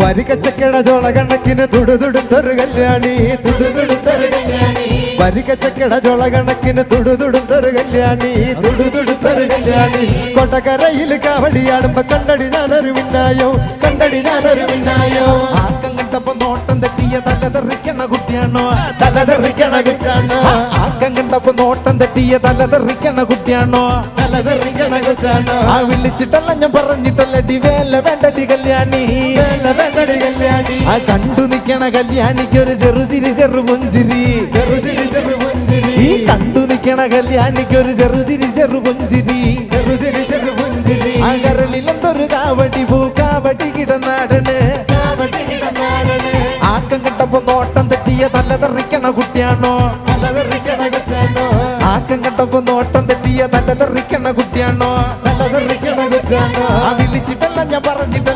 വരികച്ചക്കട ചോള കണക്കിന് തുടുതുടുത്തൊരു കല്യാണി തുടുതുടുത്തൊരു കല്യാണി. വരികച്ചക്കട ചോള കണക്കിന് തുടുതുടുത്തൊരു കല്യാണി തുടുതുടുത്തൊരു കല്യാണി. കൊട്ടക്കരയിൽ കാവടിയാടുമ്പോ കണ്ടടി ഞാനൊരു മിന്നായോ കണ്ടടി ഞാനൊരു മിന്നായോ നോട്ടം തെറ്റിയ തലതെറിക്കണ കുട്ടിയാണോ? തലതെറിക്കണ കുട്ടിയാണോ? ആക്കം കണ്ടപ്പോ നോട്ടം തെറ്റിയ തലതെറിക്കണ കുട്ടിയാണോ? തലതെറിക്കണ കുട്ടിയാണോ? ആ വിളിച്ചിട്ടല്ല ഞാൻ പറഞ്ഞിട്ടല്ലടി വേല വേണ്ടടി കല്യാണി. വേല വേണ്ടടി കല്യാണി. ആ കണ്ടു നിൽക്കണ കല്യാണിക്ക് ഒരു ചെറുചിരി ചെറു പുഞ്ചിരി. ചെറുചിരി ചെറു പുഞ്ചിരി. ഈ കണ്ടു നിൽക്കണ കല്യാണിക്ക് ഒരു ചെറുചിരി ചെറു പുഞ്ചിരി. ചെറുചിരി ചെറു പുഞ്ചിരി. ആ കരളിലെന്തൊരു കാവടി പൂ കാവടി കിടന്നാടന്. നോട്ടം തെറ്റിയ തല തെറിക്കണ കുട്ടിയാണോ? തലതെറിക്കണ കുറ്റാണോ ആക്കം കണ്ടപ്പോ നോട്ടം തെറ്റിയ തല തെറിക്കണ കുട്ടിയാണോ? തലതെറിക്കണ കുറ്റാണോ ആ വിളിച്ചിട്ടല്ല ഞാൻ പറഞ്ഞിട്ടല്ല?